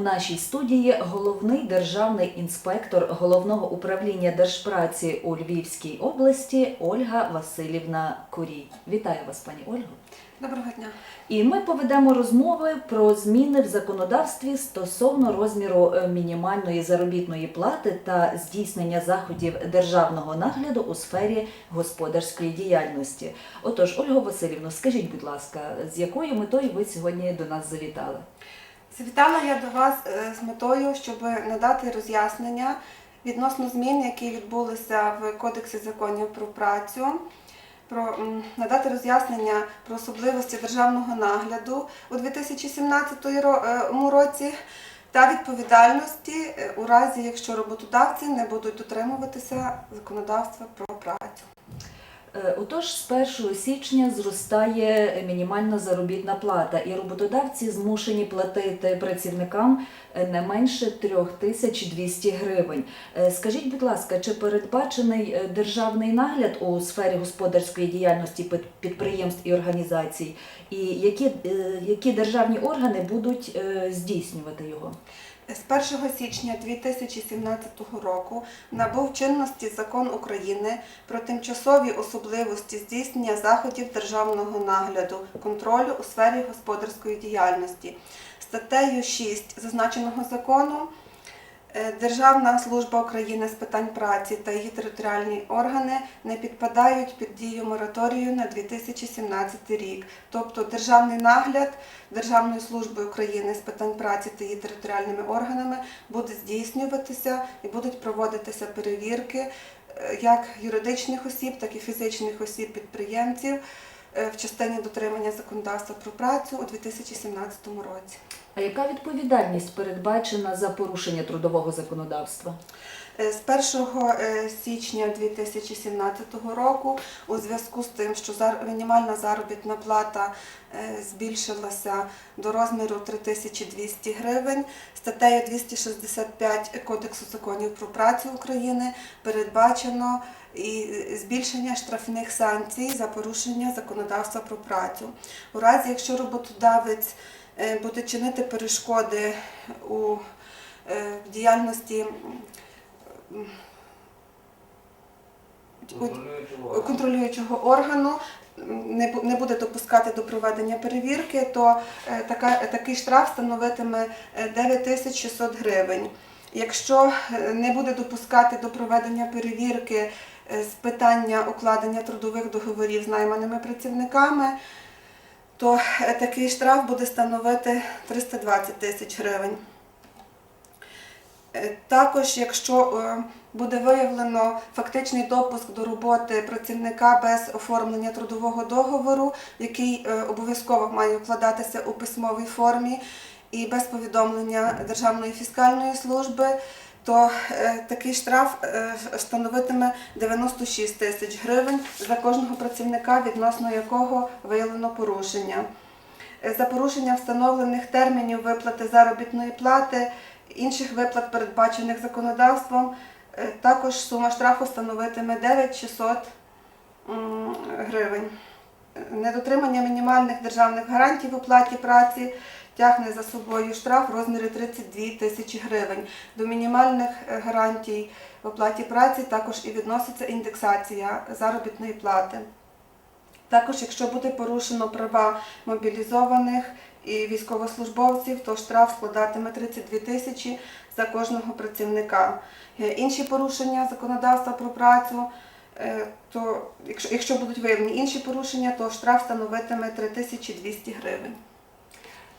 нашій студії головний державний інспектор головного управління держпраці у Львівській області Ольга Васильівна Курій. Вітаю вас, пані Ольго. Доброго дня. І ми поведемо розмови про зміни в законодавстві стосовно розміру е, мінімальної заробітної плати та здійснення заходів державного нагляду у сфері господарської діяльності. Отож, Ольго Васильівно, скажіть, будь ласка, з якою метою ви сьогодні до нас завітали? Завітала я до вас е, з метою, щоб надати роз'яснення відносно змін, які відбулися в Кодексі законів про працю, про надати роз'яснення про особливості державного нагляду у 2017 е, році та відповідальності е, у разі, якщо роботодавці не будуть дотримуватися законодавства про працю. Е, Отож, з 1 січня зростає мінімальна заробітна плата, і роботодавці змушені платити працівникам не менше 3200 гривень. Е, Скажіть, будь ласка, чи передбачений е, державний нагляд у сфері господарської діяльності під- підприємств і організацій, і які, які державні органи будуть здійснювати його? З 1 січня 2017 року набув чинності закон України про тимчасові особливості здійснення заходів державного нагляду, контролю у сфері господарської діяльності. Статтею 6 зазначеного закону Державна служба України з питань праці та її територіальні органи не підпадають під дію мораторію на 2017 рік. Тобто державний нагляд Державною службою України з питань праці та її територіальними органами буде здійснюватися і будуть проводитися перевірки е, як юридичних осіб, так і фізичних осіб підприємців е, в частині дотримання законодавства про працю у 2017 році. А яка відповідальність передбачена за порушення трудового законодавства? Е, З 1 е, січня 2017 року, у зв'язку з тим, що мінімальна заробітна плата е, збільшилася до розміру 3200 гривень, статтею 265 Кодексу законів про працю України передбачено і збільшення штрафних санкцій за порушення законодавства про працю. У разі, якщо роботодавець буде чинити перешкоди у е, в діяльності контролюючого органу не буде допускати до проведення перевірки, то е, така, такий штраф становитиме е, 9600 гривень. Якщо е, не буде допускати до проведення перевірки е, з питання укладення трудових договорів з найманими працівниками, то е, такий штраф буде становити 320 тисяч гривень. Е, Також, якщо е, буде виявлено фактичний допуск до роботи працівника без оформлення трудового договору, який обов'язково має укладатися у письмовій формі і без повідомлення Державної фіскальної служби, то е, такий штраф е, становитиме 96 тисяч гривень за кожного працівника, відносно якого виявлено порушення. Е, За порушення встановлених термінів виплати заробітної плати, інших виплат, передбачених законодавством, також сума штрафу становитиме 9600 гривень. Недотримання мінімальних державних гарантій в оплаті праці тягне за собою штраф в розмірі 32 тисячі гривень. До мінімальних е, гарантій в оплаті праці також і відноситься індексація заробітної плати. Також, якщо буде порушено права мобілізованих і військовослужбовців, то штраф складатиме 32 тисячі за кожного працівника. Інші порушення законодавства про працю, то якщо, якщо будуть виявлені інші порушення, то штраф становитиме 3200 гривень.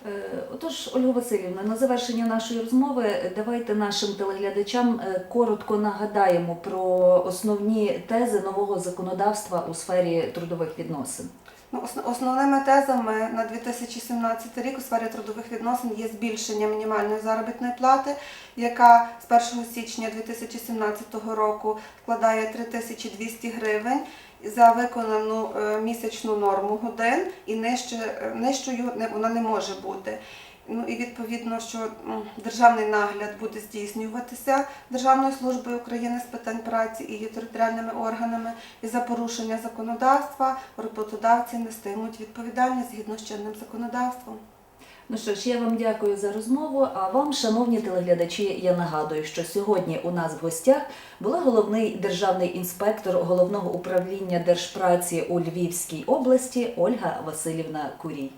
Е, Отож, Ольга Васильівна, на завершення нашої розмови е, давайте нашим телеглядачам е, коротко нагадаємо про основні тези нового законодавства у сфері трудових відносин. Ну, Основними тезами на 2017 рік у сфері трудових відносин є збільшення мінімальної заробітної плати, яка з 1 січня 2017 року складає 3200 гривень за виконану е, місячну норму годин і е, нижчою вона не може бути. Ну і відповідно, що державний нагляд буде здійснюватися Державною службою України з питань праці і її територіальними органами, і за порушення законодавства роботодавці нестимуть відповідальність згідно з чинним законодавством. Ну що ж, я вам дякую за розмову. А вам, шановні телеглядачі, я нагадую, що сьогодні у нас в гостях була головний державний інспектор головного управління держпраці у Львівській області Ольга Васильівна Курій.